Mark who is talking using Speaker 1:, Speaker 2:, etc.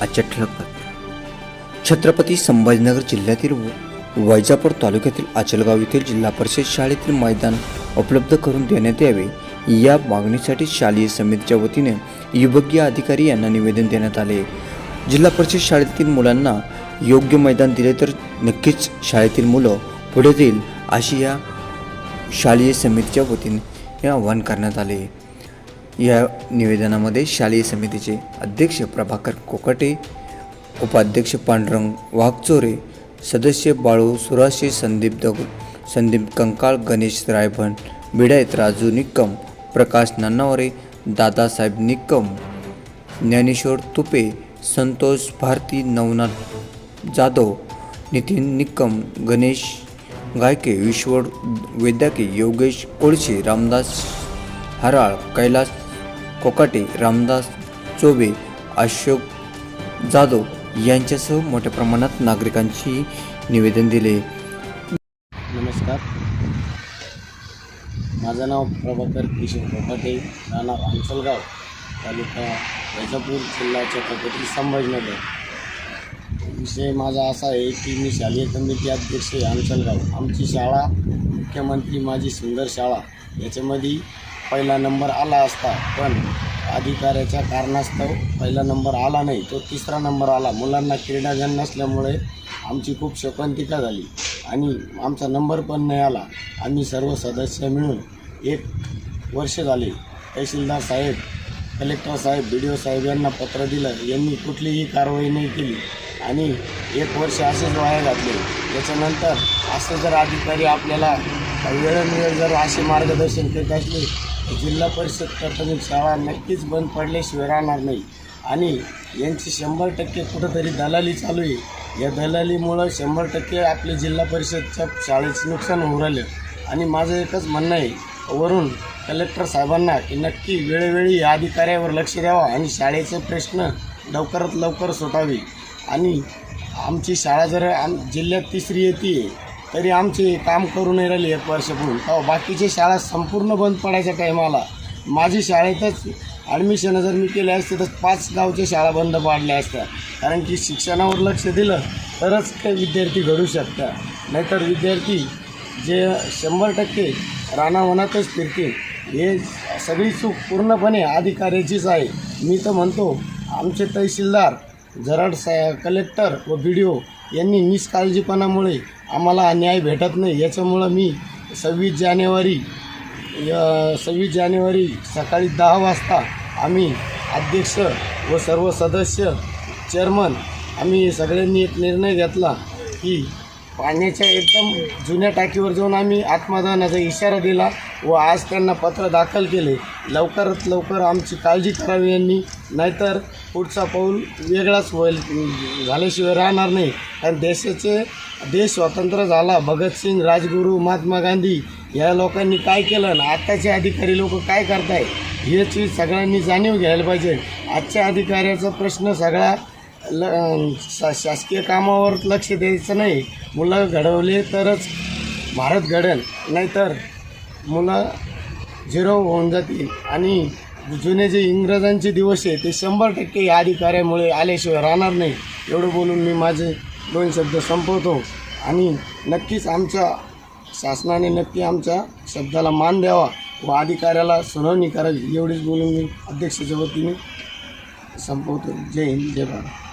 Speaker 1: आजच्या ठळक बातम्या. छत्रपती संभाजीनगर जिल्ह्यातील व- वैजापूर तालुक्यातील आचलगाव येथील जिल्हा परिषद शाळेतील मैदान उपलब्ध करून देण्यात यावे या मागणीसाठी शालेय समितीच्या वतीने विभागीय अधिकारी यांना निवेदन देण्यात आले. जिल्हा परिषद शाळेतील मुलांना योग्य मैदान दिले तर नक्कीच शाळेतील मुलं पुढे जाईल अशी या शालेय समितीच्या वतीने आवाहन करण्यात आले. या निवेदनामध्ये शालेय समितीचे अध्यक्ष प्रभाकर कोकाटे उपाध्यक्ष पांडुरंग वाघचोरे सदस्य बाळू सुराशे संदीप दग संदीप कंकाळ गणेश रायभण बिडायत राजू निक्कम प्रकाश नन्नावरे दादासाहेब निक्कम ज्ञानेश्वर तुपे संतोष भारती नवनाथ जाधव नितीन निक्कम गणेश गायके ईश्वर वैद्यके योगेश कोळशे रामदास हराळ कैलास कोकाटे रामदास चोबे अशोक जाधव यांच्यासह मोठ्या प्रमाणात नागरिकांची निवेदन दिले.
Speaker 2: नमस्कार. माझं नाव प्रभाकर किशोर कोकाटे राहणार अंचलगाव तालुका वैजापूर जिल्हा छत्रपती संभाजीनगर. विषय माझा असा आहे की मी शालेय समिती अध्यक्ष आहे अंचलगाव आमची शाळा मुख्यमंत्री माझी सुंदर शाळा. याच्यामध्ये पहिला नंबर आला असता पण अधिकाऱ्याच्या कारणास्तव पहिला नंबर आला नाही. तो तिसरा नंबर आला. मुलांना क्रीडाजन नसल्यामुळे आमची खूप शोकांतिका झाली आणि आमचा नंबर पण नाही आला. आम्ही सर्व सदस्य मिळून एक वर्ष झाले. तहसीलदार साहेब कलेक्टर साहेब बी डी ओ साहेब यांना पत्र दिलं. यांनी कुठलीही कारवाई नाही केली आणि एक वर्ष असेच वाया घातले. त्याच्यानंतर असं जर अधिकारी आपल्याला वेळोवेळ जर असे मार्गदर्शन करत असले तर जिल्हा परिषद प्राथमिक शाळा नक्कीच बंद पडल्याशिवाय राहणार नाही. आणि यांची शंभर टक्के कुठंतरी दलाली चालू आहे. या दलालीमुळं शंभर टक्के आपल्या जिल्हा परिषदच्या शाळेचं नुकसान होऊ राहिलं. आणि माझं एकच म्हणणं आहे वरून कलेक्टर साहेबांना की नक्की वेळोवेळी या अधिकाऱ्यावर लक्ष द्यावा आणि शाळेचे प्रश्न लवकरात लवकर सुटावे आणि आमची शाळा जर आम जिल्ह्यात तिसरी येते तरी आमचे काम करू नाही राहिले एक वर्षापूर्वी. तेव्हा बाकीची शाळा संपूर्ण बंद पडायच्या टायमाला माझी शाळेतच ॲडमिशन जर मी केले असते तर पाच गावच्या शाळा बंद पाडल्या असत्या. कारण की शिक्षणावर लक्ष दिलं तरच काही विद्यार्थी घडू शकतात. नाहीतर विद्यार्थी जे शंभर टक्के रानावनातच फिरतील हे सगळी चूक पूर्णपणे अधिकाऱ्याचीच आहे. मी तर म्हणतो आमचे तहसीलदार जराड सा कलेक्टर व बी डी ओ यांनी निष्काळजीपणामुळे आम्हाला न्याय भेटत नाही. याच्यामुळं मी सव्वीस जानेवारी य- सव्वीस जानेवारी सकाळी दहा वाजता आम्ही अध्यक्ष व सर्व सदस्य चेअरमन आम्ही सगळ्यांनी एक निर्णय घेतला की पाण्याच्या एकदम जुन्या टाकीवर जाऊन आम्ही आत्मदानाचा इशारा दिला व आज त्यांना पत्र दाखल केले. लवकरात लवकर आमची काळजी करावी यांनी नाहीतर पुढचा पाऊल वेगळाच होईल झाल्याशिवाय राहणार नाही. कारण देशाचे देश स्वतंत्र झाला. भगतसिंग राजगुरू महात्मा गांधी या लोकांनी काय केलं आणि आत्ताचे अधिकारी लोक काय करताय? याची सगळ्यांनी जाणीव घ्यायला पाहिजे. आजच्या अधिकाऱ्याचा प्रश्न सगळा ल शा शासकीय कामावर लक्ष द्यायचं नाही. मुलं घडवले तरच भारत घडेल नाहीतर मुलं झिरो होऊन जातील. आणि जुने जे इंग्रजांचे दिवस आहे ते शंभर टक्के या अधिकाऱ्यामुळे आल्याशिवाय राहणार नाही. एवढं बोलून मी माझे दोन शब्द संपवतो. आणि नक्कीच आमच्या शासनाने नक्की आमच्या शब्दाला मान द्यावा व अधिकाऱ्याला सुनावणी करावी एवढीच बोलून मी अध्यक्षाच्या वतीने संपवतो. जय हिंद जय भारत.